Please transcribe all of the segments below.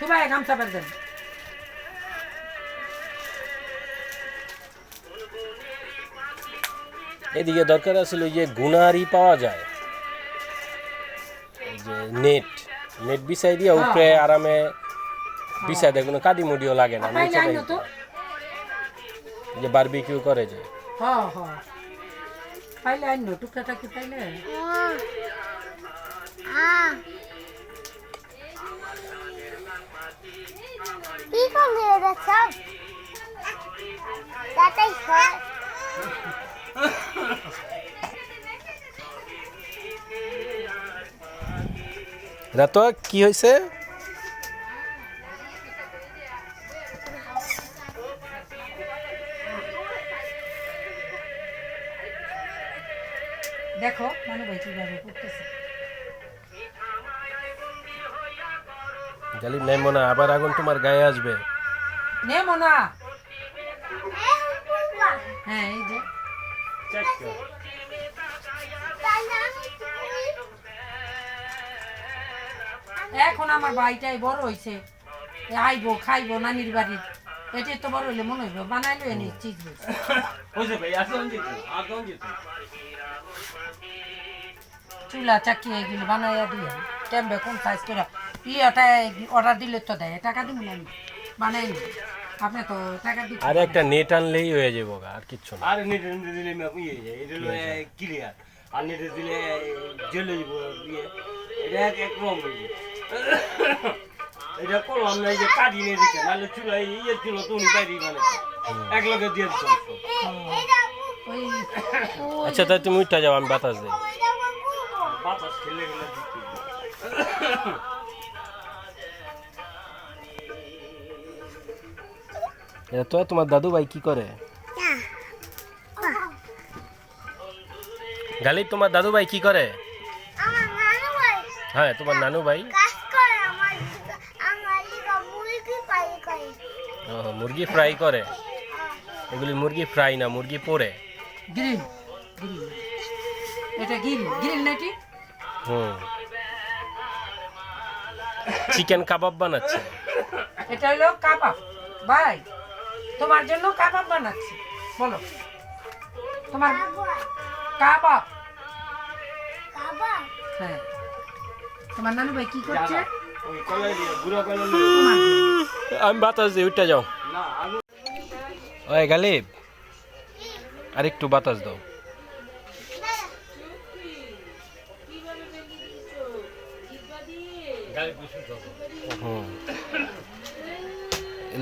তোমার গামছা দেন এদিকে দরকার আছিল যে গুনারি পাওয়া যায়। যে নেট নেট বিছাই দিয়ে উপরে আরামে বিছাই দেয় কোনো কাটি মুডিও লাগে না নিচে যে বারবিকিউ করে যে। হ হ পাইলে আইনো টুকরাটা কি পাইলে? কি করলি এটা সব তাতেই হয় রাত কি হয়েছে? দেখো মানু ভাই করতেছে। গালি নেমো না আবার আগুন তোমার গায়ে আসবে। নেমো না হ্যাঁ এই যে। এখন আমার ভাইটাই বড় হইছে। এ আইবো খাইবো নানির বাড়ির এটাই তো বড় হইলে মনে হইব বানাইলো এনে চিজ হয়েছে চুলা চাকি এগুলো বানাইয়া দিয়ে। কেমবে কোন সাইজ করে। ইয়েটা অর্ডার দিলে তো দেয় টাকা দিব না আমি বানাই আপনি তো টাকা দিতে আর একটা নেট আনলেই হয়ে যাব গা, আর কিচ্ছু না। আর নেটে নেটে দিলে ইয়ে হয়ে যায় এটা হলো ক্লিয়ার আর নেটে দিলে জ্বলে যাব ইয়ে। এটা এক এক রকম হয়ে এটা করলাম না যে কাটি নিয়ে দিচ্ছে নাহলে চুলা ইয়ে ছিল তুমি বাইরে মানে এক লগে দিয়ে দিচ্ছ আচ্ছা তাই তুমি উঠা যাও আমি বাতাস দিই। বাতাস খেলে গেলে এটা তো তোমার দাদু ভাই কি করে? গালি তোমার দাদু ভাই কি করে? হ্যাঁ তোমার নানু ভাই। মুরগি ফ্রাই করে। এগুলি মুরগি ফ্রাই না মুরগি পোড়ে। Grill grill. এটা গ্রিল গ্রিল নাকি? হুম। চিকেন কাবাব বানাচ্ছে। এটা হলো কাবাব। ভাই তোমার জন্য কাবাব বানাচ্ছি। বলো। তোমার কাবাব। কাবা হ্যাঁ। তোমার নানু ভাই কি করছে। আমি বাতাস দিই উঠটা যাও। ওই গালিব আর একটু বাতাস দাও।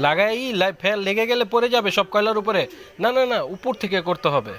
লাগাই ফেল লেগে গেলে পড়ে যাবে সব কয়লার উপরে। না না না, উপর থেকে করতে হবে।